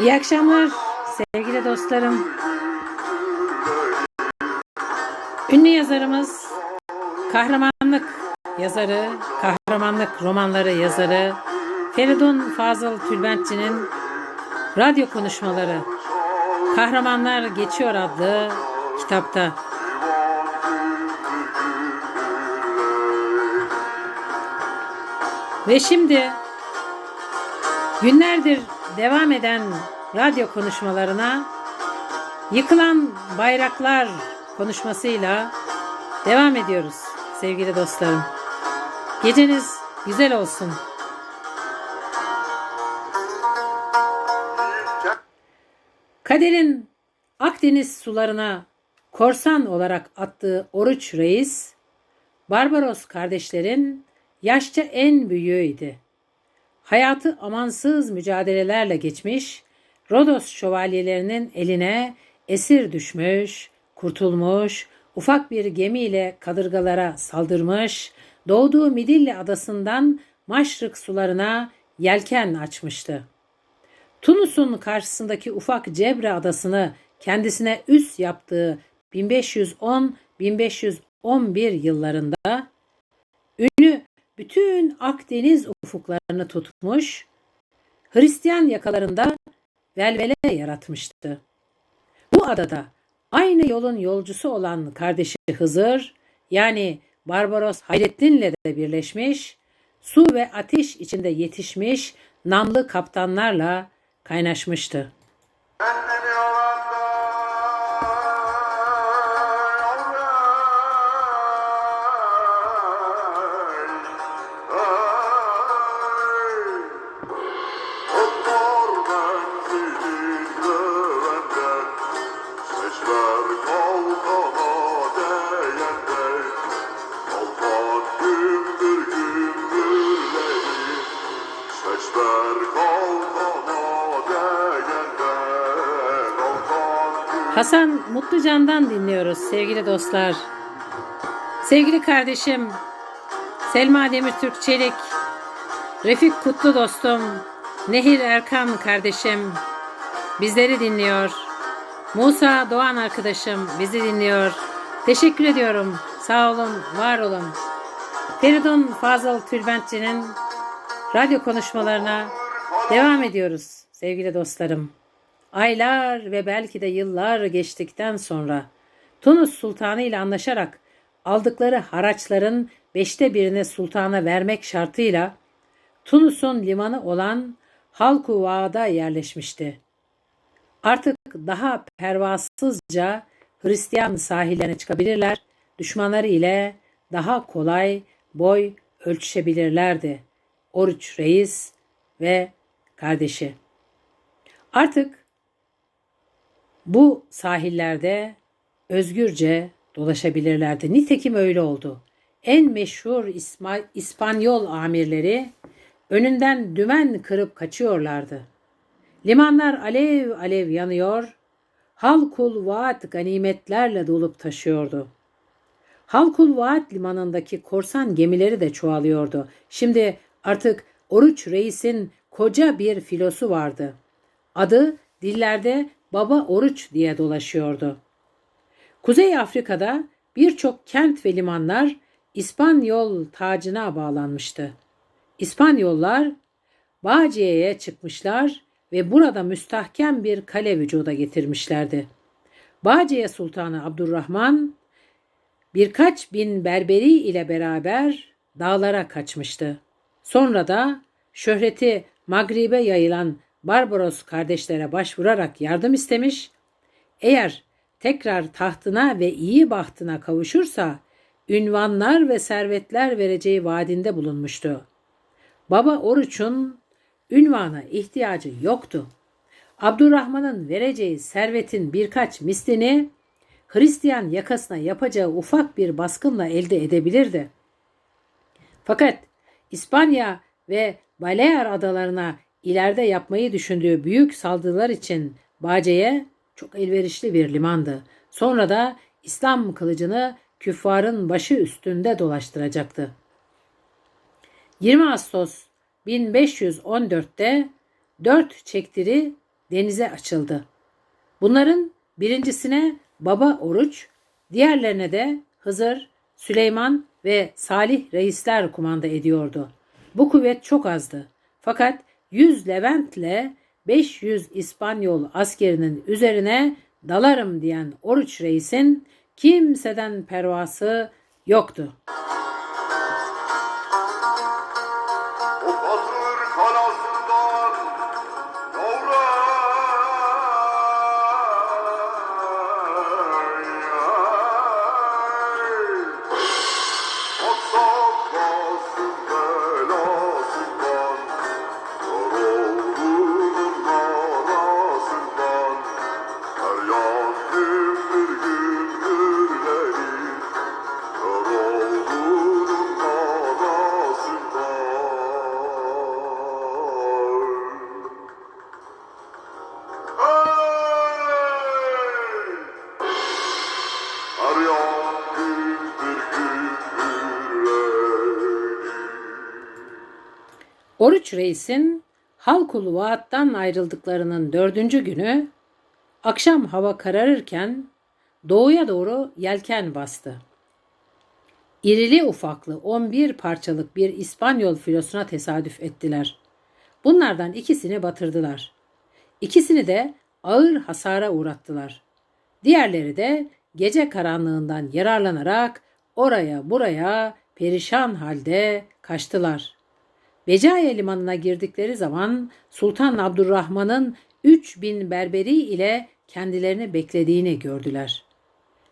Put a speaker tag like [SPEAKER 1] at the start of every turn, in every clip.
[SPEAKER 1] İyi akşamlar sevgili dostlarım. Ünlü yazarımız, kahramanlık yazarı, kahramanlık romanları yazarı Feridun Fazıl Tülbentçi'nin radyo konuşmaları Kahramanlar Geçiyor adlı kitapta. Ve şimdi günlerdir devam eden radyo konuşmalarına yıkılan bayraklar konuşmasıyla devam ediyoruz sevgili dostlarım. Geceniz güzel olsun. Kaderin Akdeniz sularına korsan olarak attığı Oruç Reis, Barbaros kardeşlerin yaşça en büyüğüydü. Hayatı amansız mücadelelerle geçmiş, Rodos şövalyelerinin eline esir düşmüş, kurtulmuş, ufak bir gemiyle kadırgalara saldırmış, doğduğu Midilli adasından Maşrık sularına yelken açmıştı. Tunus'un karşısındaki ufak Cebre adasını kendisine üs yaptığı 1510-1511 yıllarında ünlü bütün Akdeniz ufuklarını tutmuş, Hristiyan yakalarında velvele yaratmıştı. Bu adada aynı yolun yolcusu olan kardeşi Hızır yani Barbaros Hayrettin'le de birleşmiş, su ve ateş içinde yetişmiş namlı kaptanlarla kaynaşmıştı. Hasan Mutlucan'dan dinliyoruz sevgili dostlar. Sevgili kardeşim Selma Demirtürk Çelik, Refik Kutlu dostum, Nehir Erkan kardeşim bizleri dinliyor. Musa Doğan arkadaşım bizi dinliyor. Teşekkür ediyorum. Sağ olun, var olun. Feridun Fazıl Tülbentçi'nin radyo konuşmalarına devam ediyoruz sevgili dostlarım. Aylar ve belki de yıllar geçtikten sonra Tunus Sultanı ile anlaşarak aldıkları haraçların beşte birini sultana vermek şartıyla Tunus'un limanı olan Halku Vaad'a yerleşmişti. Artık daha pervasızca Hristiyan sahillerine çıkabilirler, düşmanları ile daha kolay boy ölçüşebilirlerdi. Oruç Reis ve kardeşi. Artık bu sahillerde özgürce dolaşabilirlerdi. Nitekim öyle oldu. En meşhur İsma- İspanyol amirleri önünden dümen kırıp kaçıyorlardı. Limanlar alev alev yanıyor, Halkul Vaat ganimetlerle dolup taşıyordu. Halkul Vaat limanındaki korsan gemileri de çoğalıyordu. Şimdi artık Oruç Reis'in koca bir filosu vardı. Adı dillerde Baba Oruç diye dolaşıyordu. Kuzey Afrika'da birçok kent ve limanlar İspanyol tacına bağlanmıştı. İspanyollar Bağcı'ya çıkmışlar ve burada müstahkem bir kale vücuda getirmişlerdi. Bağcıya Sultanı Abdurrahman birkaç bin berberi ile beraber dağlara kaçmıştı. Sonra da şöhreti Magribe yayılan Barbaros kardeşlere başvurarak yardım istemiş. Eğer tekrar tahtına ve iyi bahtına kavuşursa ünvanlar ve servetler vereceği vaadinde bulunmuştu. Baba Oruç'un ünvana ihtiyacı yoktu. Abdurrahman'ın vereceği servetin birkaç mislini Hristiyan yakasına yapacağı ufak bir baskınla elde edebilirdi. Fakat İspanya ve Balear adalarına ileride yapmayı düşündüğü büyük saldırılar için Bace'ye çok elverişli bir limandı. Sonra da İslam kılıcını küffarın başı üstünde dolaştıracaktı. 20 Ağustos 1514'te dört çektiri denize açıldı. Bunların birincisine Baba Oruç, diğerlerine de Hızır, Süleyman ve Salih reisler kumanda ediyordu. Bu kuvvet çok azdı. Fakat 100 Leventle 500 İspanyol askerinin üzerine dalarım diyen Oruç reisin kimseden pervası yoktu. Oruç reisin Halkulu Vaat'tan ayrıldıklarının dördüncü günü akşam hava kararırken doğuya doğru yelken bastı. İrili ufaklı 11 parçalık bir İspanyol filosuna tesadüf ettiler. Bunlardan ikisini batırdılar. İkisini de ağır hasara uğrattılar. Diğerleri de gece karanlığından yararlanarak oraya buraya perişan halde kaçtılar. Becaye limanına girdikleri zaman Sultan Abdurrahman'ın 3000 berberi ile kendilerini beklediğini gördüler.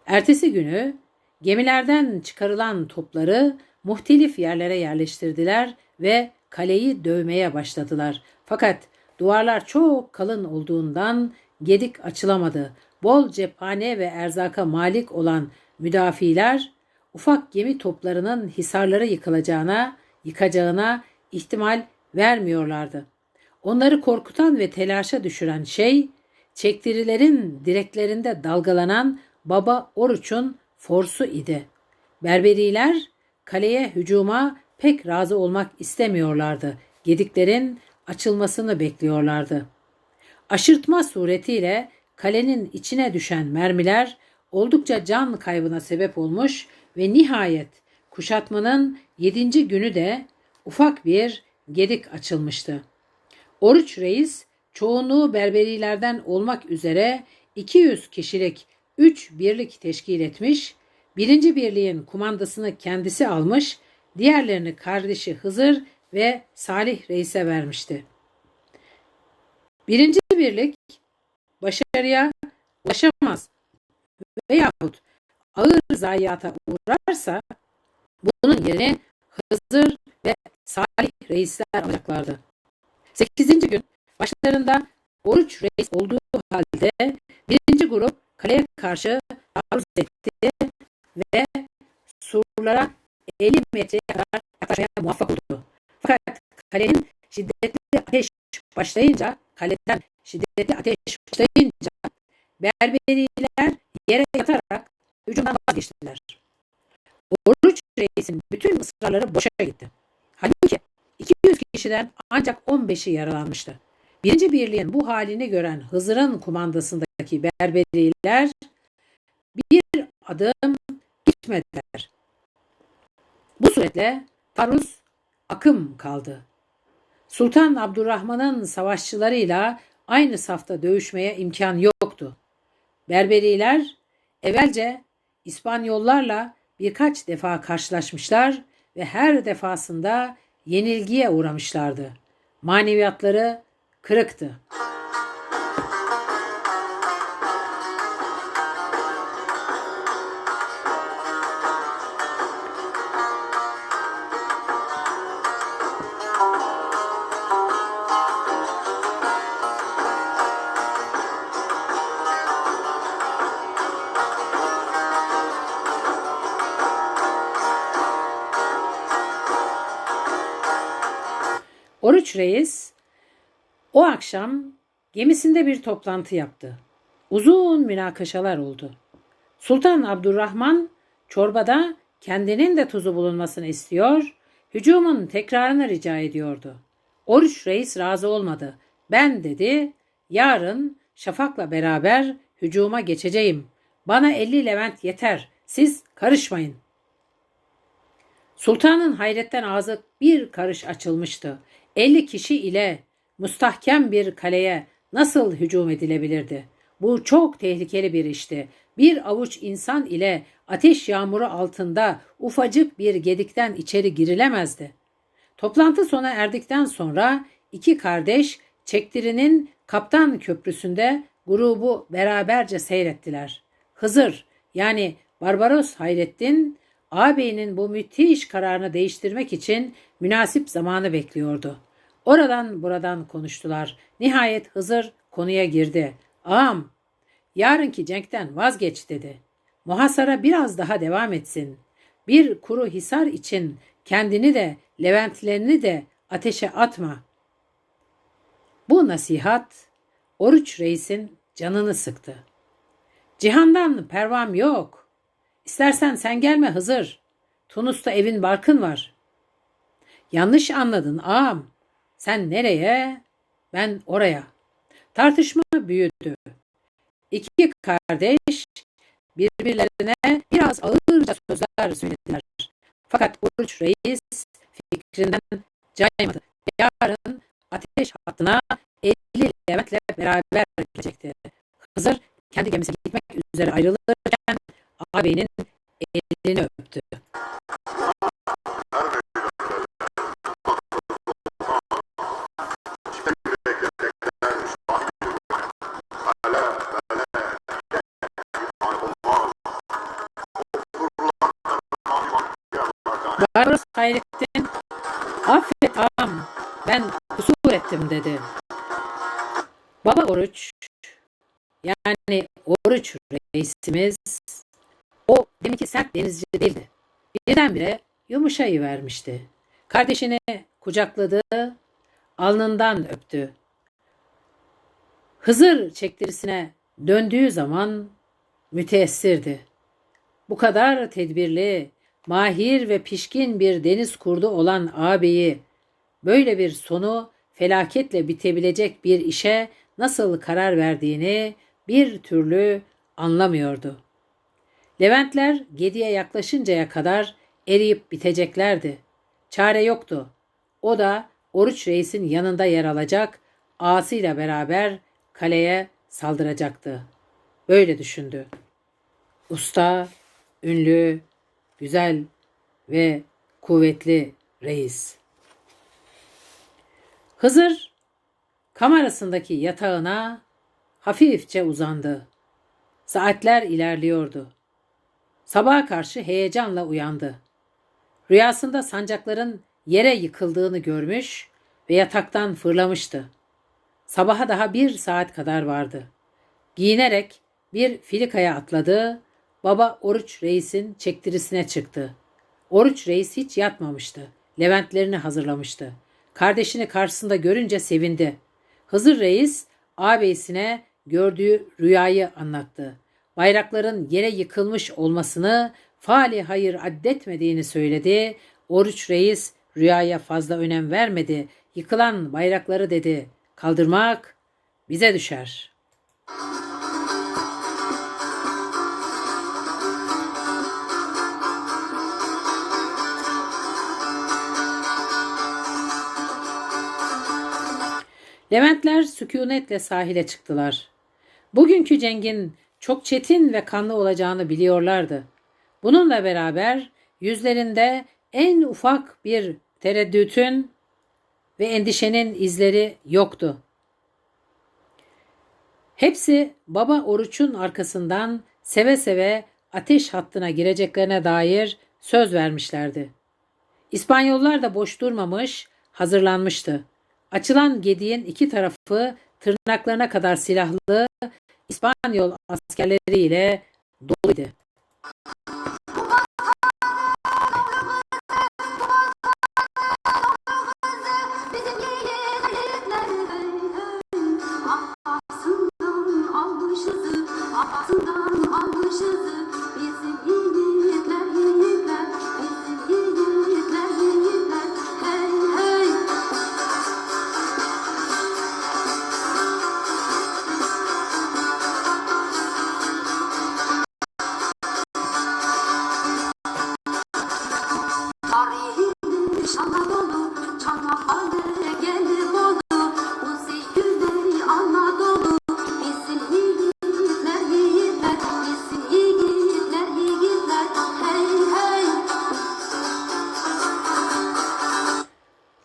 [SPEAKER 1] Ertesi günü gemilerden çıkarılan topları muhtelif yerlere yerleştirdiler ve kaleyi dövmeye başladılar. Fakat duvarlar çok kalın olduğundan gedik açılamadı. Bol cephane ve erzaka malik olan müdafiler ufak gemi toplarının hisarları yıkılacağına, yıkacağına ihtimal vermiyorlardı. Onları korkutan ve telaşa düşüren şey, çektirilerin direklerinde dalgalanan Baba Oruç'un forsu idi. Berberiler kaleye hücuma pek razı olmak istemiyorlardı. Gediklerin açılmasını bekliyorlardı. Aşırtma suretiyle kalenin içine düşen mermiler oldukça can kaybına sebep olmuş ve nihayet kuşatmanın yedinci günü de ufak bir gedik açılmıştı. Oruç Reis çoğunluğu berberilerden olmak üzere 200 kişilik 3 birlik teşkil etmiş, birinci birliğin kumandasını kendisi almış, diğerlerini kardeşi Hızır ve Salih Reis'e vermişti. Birinci birlik başarıya ulaşamaz veyahut ağır zayiata uğrarsa bunun yerine Hızır ve Salih reisler alacaklardı. Sekizinci gün başlarında Oruç reis olduğu halde birinci grup kaleye karşı taarruz etti ve surlara 50 metreye kadar yaklaşmaya muvaffak oldu. Fakat kalenin şiddetli ateş başlayınca kaleden şiddetli ateş başlayınca berberiler yere yatarak hücumdan vazgeçtiler. Oruç reisin bütün ısrarları boşa gitti. Halbuki 200 kişiden ancak 15'i yaralanmıştı. Birinci birliğin bu halini gören Hızır'ın kumandasındaki berberiler bir adım gitmediler. Bu suretle taarruz akım kaldı. Sultan Abdurrahman'ın savaşçılarıyla aynı safta dövüşmeye imkan yoktu. Berberiler evvelce İspanyollarla birkaç defa karşılaşmışlar ve her defasında yenilgiye uğramışlardı. Maneviyatları kırıktı. Akşam gemisinde bir toplantı yaptı. Uzun münakaşalar oldu. Sultan Abdurrahman çorbada kendinin de tuzu bulunmasını istiyor, hücumun tekrarını rica ediyordu. Oruç Reis razı olmadı. Ben dedi, yarın Şafak'la beraber hücuma geçeceğim. Bana 50 Levent yeter. Siz karışmayın. Sultanın hayretten ağzı bir karış açılmıştı. 50 kişi ile müstahkem bir kaleye nasıl hücum edilebilirdi? Bu çok tehlikeli bir işti. Bir avuç insan ile ateş yağmuru altında ufacık bir gedikten içeri girilemezdi. Toplantı sona erdikten sonra iki kardeş Çektiri'nin Kaptan Köprüsü'nde grubu beraberce seyrettiler. Hızır yani Barbaros Hayrettin ağabeyinin bu müthiş kararını değiştirmek için münasip zamanı bekliyordu. Oradan buradan konuştular. Nihayet Hızır konuya girdi. Ağam, yarınki cenkten vazgeç dedi. Muhasara biraz daha devam etsin. Bir kuru hisar için kendini de Leventlerini de ateşe atma. Bu nasihat Oruç Reis'in canını sıktı. Cihandan pervam yok. İstersen sen gelme Hızır. Tunus'ta evin barkın var. Yanlış anladın ağam. Sen nereye? Ben oraya. Tartışma büyüdü. İki kardeş birbirlerine biraz ağırca sözler söylediler. Fakat Oruç Reis fikrinden caymadı. Yarın ateş hattına 50 Levent'le beraber gelecekti. Hızır kendi gemisine gitmek üzere ayrılırken ağabeyinin elini öptü. Barbaros Hayrettin affet ağam ben kusur ettim dedi. Baba Oruç yani Oruç reisimiz o deminki sert denizci değildi. Birdenbire yumuşayı vermişti. Kardeşini kucakladı, alnından öptü. Hızır çektirisine döndüğü zaman müteessirdi. Bu kadar tedbirli, mahir ve pişkin bir deniz kurdu olan ağabeyi böyle bir sonu felaketle bitebilecek bir işe nasıl karar verdiğini bir türlü anlamıyordu. Leventler Gedi'ye yaklaşıncaya kadar eriyip biteceklerdi. Çare yoktu. O da Oruç Reis'in yanında yer alacak, ağasıyla beraber kaleye saldıracaktı. Böyle düşündü. Usta, ünlü, güzel ve kuvvetli reis. Hızır kamerasındaki yatağına hafifçe uzandı. Saatler ilerliyordu. Sabaha karşı heyecanla uyandı. Rüyasında sancakların yere yıkıldığını görmüş ve yataktan fırlamıştı. Sabaha daha bir saat kadar vardı. Giyinerek bir filikaya atladı, baba Oruç Reis'in çektirisine çıktı. Oruç Reis hiç yatmamıştı. Leventlerini hazırlamıştı. Kardeşini karşısında görünce sevindi. Hızır Reis ağabeyisine gördüğü rüyayı anlattı. Bayrakların yere yıkılmış olmasını faali hayır addetmediğini söyledi. Oruç Reis rüyaya fazla önem vermedi. Yıkılan bayrakları dedi. Kaldırmak bize düşer. Leventler sükunetle sahile çıktılar. Bugünkü cengin çok çetin ve kanlı olacağını biliyorlardı. Bununla beraber yüzlerinde en ufak bir tereddütün ve endişenin izleri yoktu. Hepsi baba oruçun arkasından seve seve ateş hattına gireceklerine dair söz vermişlerdi. İspanyollar da boş durmamış, hazırlanmıştı. Açılan gediğin iki tarafı tırnaklarına kadar silahlı İspanyol askerleriyle doluydu.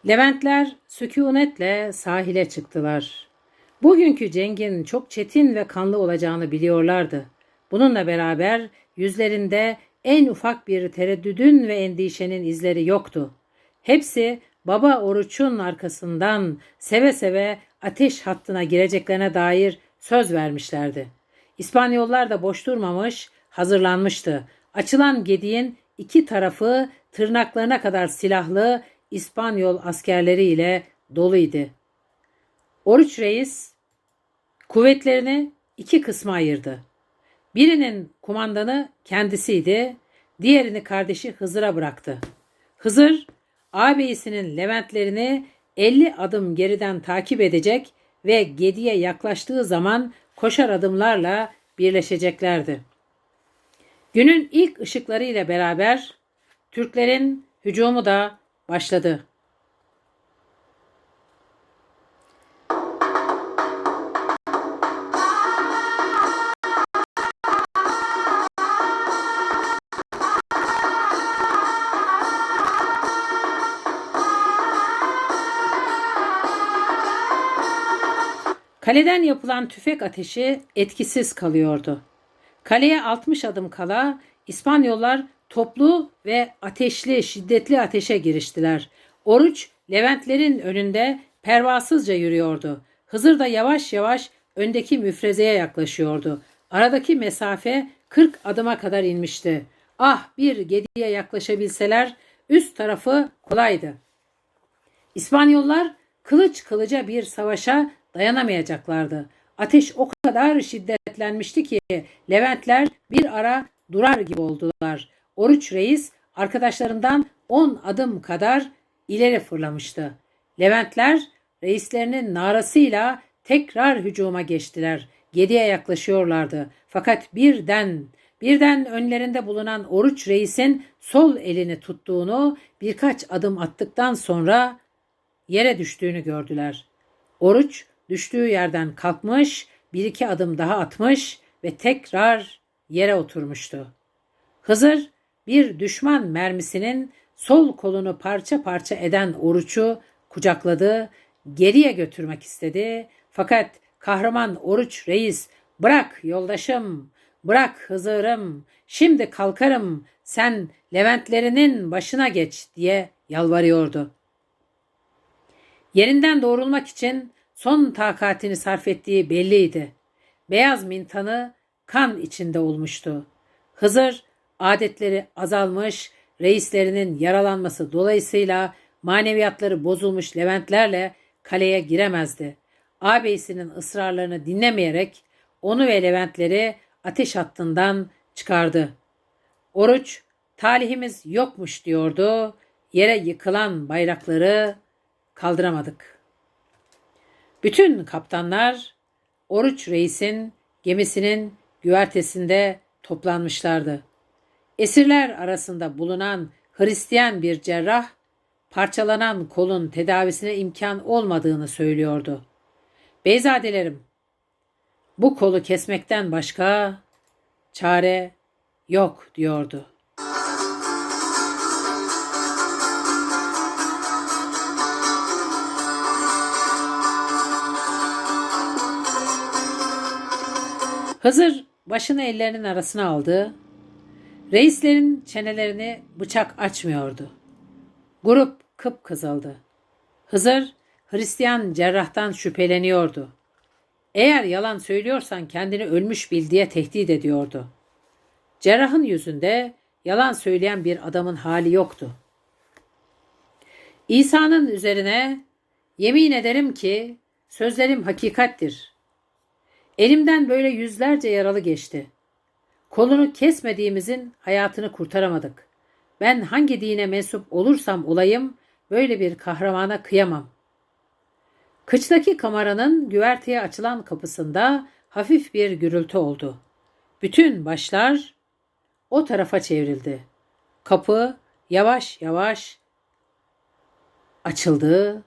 [SPEAKER 1] Leventler sükunetle sahile çıktılar. Bugünkü cengin çok çetin ve kanlı olacağını biliyorlardı. Bununla beraber yüzlerinde en ufak bir tereddüdün ve endişenin izleri yoktu. Hepsi baba oruçun arkasından seve seve ateş hattına gireceklerine dair söz vermişlerdi. İspanyollar da boş durmamış, hazırlanmıştı. Açılan gediğin iki tarafı tırnaklarına kadar silahlı İspanyol askerleriyle doluydu. Oruç Reis kuvvetlerini iki kısma ayırdı. Birinin kumandanı kendisiydi, diğerini kardeşi Hızır'a bıraktı. Hızır, ağabeyisinin Leventlerini 50 adım geriden takip edecek ve Gedi'ye yaklaştığı zaman koşar adımlarla birleşeceklerdi. Günün ilk ışıkları ile beraber Türklerin hücumu da başladı. Kaleden yapılan tüfek ateşi etkisiz kalıyordu. Kaleye 60 adım kala İspanyollar toplu ve ateşli, şiddetli ateşe giriştiler. Oruç Leventlerin önünde pervasızca yürüyordu. Hızır da yavaş yavaş öndeki müfrezeye yaklaşıyordu. Aradaki mesafe 40 adıma kadar inmişti. Ah bir gediye yaklaşabilseler üst tarafı kolaydı. İspanyollar kılıç kılıca bir savaşa dayanamayacaklardı. Ateş o kadar şiddetlenmişti ki Leventler bir ara durar gibi oldular. Oruç Reis arkadaşlarından 10 adım kadar ileri fırlamıştı. Leventler reislerinin narasıyla tekrar hücuma geçtiler. Gediye yaklaşıyorlardı. Fakat birden birden önlerinde bulunan Oruç Reis'in sol elini tuttuğunu birkaç adım attıktan sonra yere düştüğünü gördüler. Oruç düştüğü yerden kalkmış, bir iki adım daha atmış ve tekrar yere oturmuştu. Hızır bir düşman mermisinin sol kolunu parça parça eden oruçu kucakladı, geriye götürmek istedi. Fakat kahraman oruç reis bırak yoldaşım, bırak Hızır'ım, şimdi kalkarım sen Leventlerinin başına geç diye yalvarıyordu. Yerinden doğrulmak için son takatini sarf ettiği belliydi. Beyaz mintanı kan içinde olmuştu. Hızır adetleri azalmış, reislerinin yaralanması dolayısıyla maneviyatları bozulmuş Leventlerle kaleye giremezdi. Ağabeyisinin ısrarlarını dinlemeyerek onu ve Leventleri ateş hattından çıkardı. Oruç talihimiz yokmuş diyordu. Yere yıkılan bayrakları kaldıramadık. Bütün kaptanlar Oruç Reis'in gemisinin güvertesinde toplanmışlardı. Esirler arasında bulunan Hristiyan bir cerrah parçalanan kolun tedavisine imkan olmadığını söylüyordu. Beyzadelerim, bu kolu kesmekten başka çare yok diyordu. Hızır başını ellerinin arasına aldı. Reislerin çenelerini bıçak açmıyordu. Grup kıpkızıldı. Hızır Hristiyan cerrahtan şüpheleniyordu. Eğer yalan söylüyorsan kendini ölmüş bil diye tehdit ediyordu. Cerrahın yüzünde yalan söyleyen bir adamın hali yoktu. İsa'nın üzerine yemin ederim ki sözlerim hakikattir. Elimden böyle yüzlerce yaralı geçti. Kolunu kesmediğimizin hayatını kurtaramadık. Ben hangi dine mensup olursam olayım böyle bir kahramana kıyamam. Kıçtaki kameranın güverteye açılan kapısında hafif bir gürültü oldu. Bütün başlar o tarafa çevrildi. Kapı yavaş yavaş açıldı.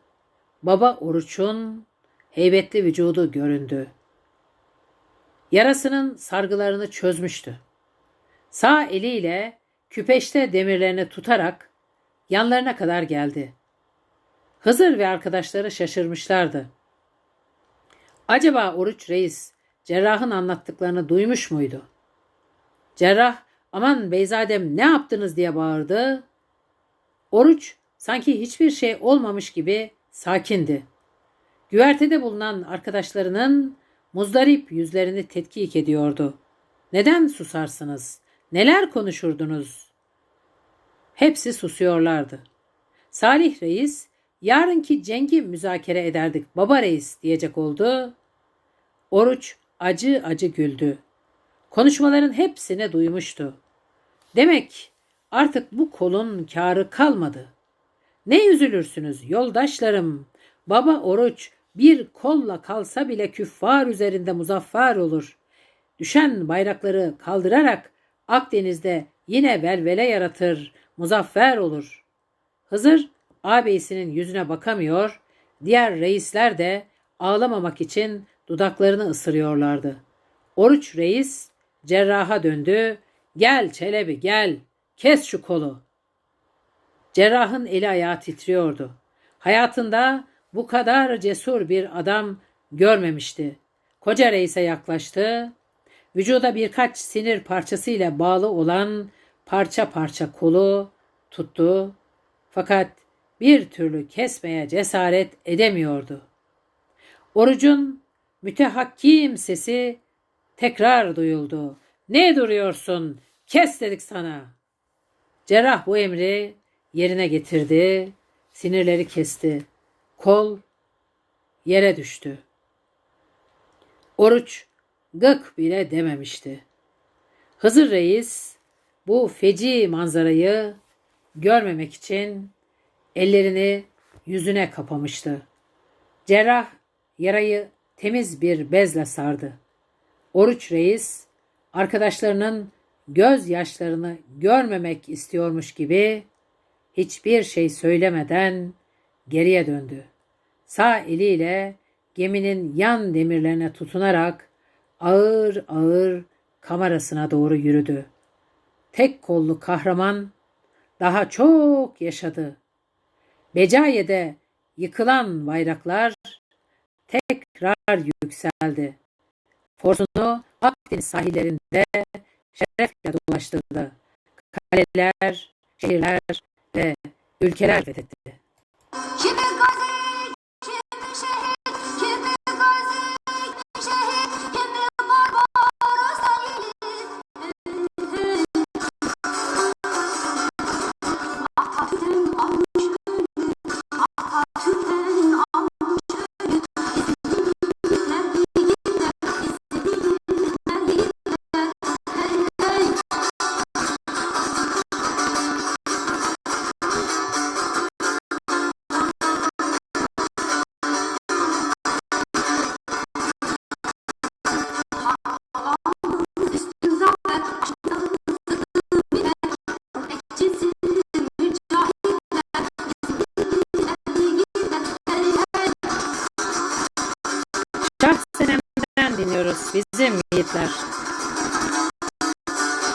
[SPEAKER 1] Baba Oruç'un heybetli vücudu göründü. Yarasının sargılarını çözmüştü. Sağ eliyle küpeşte demirlerini tutarak yanlarına kadar geldi. Hızır ve arkadaşları şaşırmışlardı. Acaba Oruç Reis cerrahın anlattıklarını duymuş muydu? Cerrah aman beyzadem ne yaptınız diye bağırdı. Oruç sanki hiçbir şey olmamış gibi sakindi. Güvertede bulunan arkadaşlarının muzdarip yüzlerini tetkik ediyordu. Neden susarsınız? Neler konuşurdunuz? Hepsi susuyorlardı. Salih Reis, yarınki cengi müzakere ederdik baba reis diyecek oldu. Oruç acı acı güldü. Konuşmaların hepsini duymuştu. Demek artık bu kolun kârı kalmadı. Ne üzülürsünüz yoldaşlarım. Baba oruç bir kolla kalsa bile küffar üzerinde muzaffer olur. Düşen bayrakları kaldırarak Akdeniz'de yine velvele yaratır, muzaffer olur. Hızır ağabeyisinin yüzüne bakamıyor, diğer reisler de ağlamamak için dudaklarını ısırıyorlardı. Oruç reis cerraha döndü. Gel Çelebi gel, kes şu kolu. Cerrahın eli ayağı titriyordu. Hayatında bu kadar cesur bir adam görmemişti. Koca reise yaklaştı. Vücuda birkaç sinir parçasıyla bağlı olan parça parça kolu tuttu. Fakat bir türlü kesmeye cesaret edemiyordu. Orucun mütehakkim sesi tekrar duyuldu. Ne duruyorsun? Kes dedik sana. Cerrah bu emri yerine getirdi. Sinirleri kesti. Kol yere düştü. Oruç gık bile dememişti. Hızır Reis bu feci manzarayı görmemek için ellerini yüzüne kapamıştı. Cerrah yarayı temiz bir bezle sardı. Oruç Reis arkadaşlarının gözyaşlarını görmemek istiyormuş gibi hiçbir şey söylemeden geriye döndü. Sağ eliyle geminin yan demirlerine tutunarak ağır ağır kamerasına doğru yürüdü. Tek kollu kahraman daha çok yaşadı. Becaye'de yıkılan bayraklar tekrar yükseldi. Forsunu Akdeniz sahillerinde şerefle dolaştırdı. Kaleler, şehirler ve ülkeler fethetti. 有没高兴。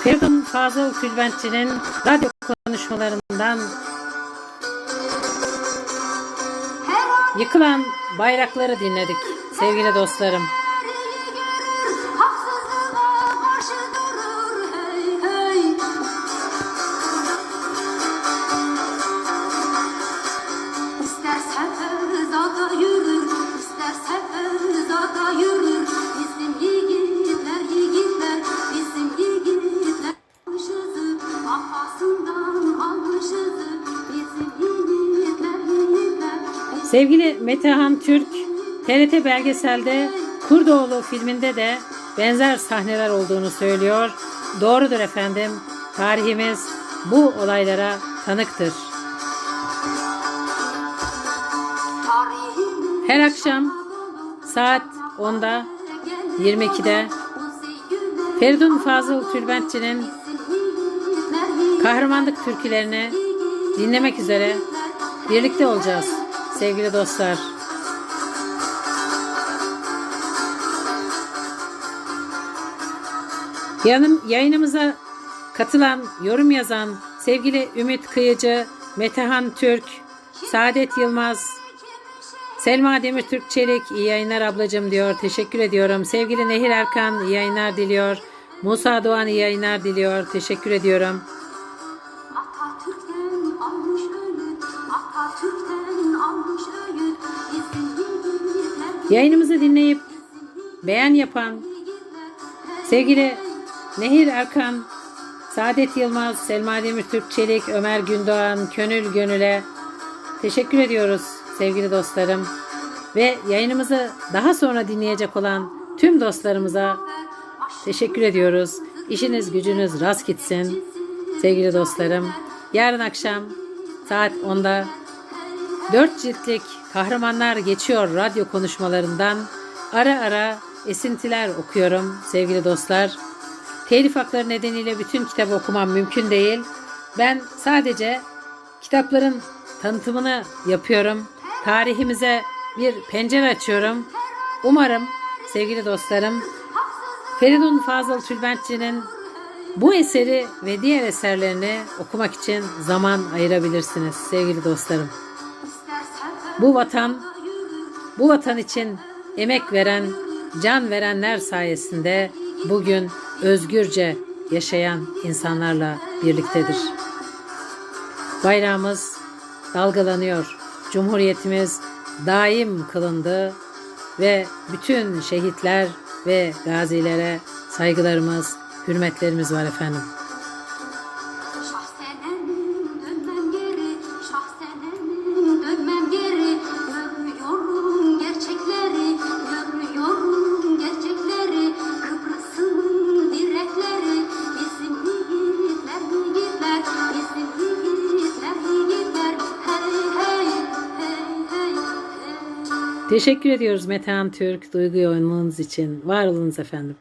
[SPEAKER 1] Feridun Fazıl Tülbentçi'nin radyo konuşmalarından yıkılan bayrakları dinledik sevgili dostlarım. Sevgili Metehan Türk, TRT belgeselde Kurdoğlu filminde de benzer sahneler olduğunu söylüyor. Doğrudur efendim. Tarihimiz bu olaylara tanıktır. Her akşam saat 10'da 22'de Feridun Fazıl Tülbentçi'nin kahramanlık türkülerini dinlemek üzere birlikte olacağız sevgili dostlar. Yanım, yayınımıza katılan, yorum yazan sevgili Ümit Kıyıcı, Metehan Türk, Saadet Yılmaz, Selma Demirtürk Çelik iyi yayınlar ablacığım diyor. Teşekkür ediyorum. Sevgili Nehir Erkan iyi yayınlar diliyor. Musa Doğan iyi yayınlar diliyor. Teşekkür ediyorum. Yayınımızı dinleyip beğen yapan sevgili Nehir Erkan, Saadet Yılmaz, Selma Demirtürk Çelik, Ömer Gündoğan, Könül Gönül'e teşekkür ediyoruz sevgili dostlarım. Ve yayınımızı daha sonra dinleyecek olan tüm dostlarımıza teşekkür ediyoruz. İşiniz gücünüz rast gitsin sevgili dostlarım. Yarın akşam saat 10'da Dört ciltlik kahramanlar geçiyor radyo konuşmalarından ara ara esintiler okuyorum sevgili dostlar. Telif hakları nedeniyle bütün kitabı okumam mümkün değil. Ben sadece kitapların tanıtımını yapıyorum. Tarihimize bir pencere açıyorum. Umarım sevgili dostlarım Feridun Fazıl Tülbentçi'nin bu eseri ve diğer eserlerini okumak için zaman ayırabilirsiniz sevgili dostlarım. Bu vatan, bu vatan için emek veren, can verenler sayesinde bugün özgürce yaşayan insanlarla birliktedir. Bayrağımız dalgalanıyor. Cumhuriyetimiz daim kılındı ve bütün şehitler ve gazilere saygılarımız, hürmetlerimiz var efendim. Teşekkür ediyoruz Metehan Türk duygu yoğunluğunuz için. Var olunuz efendim.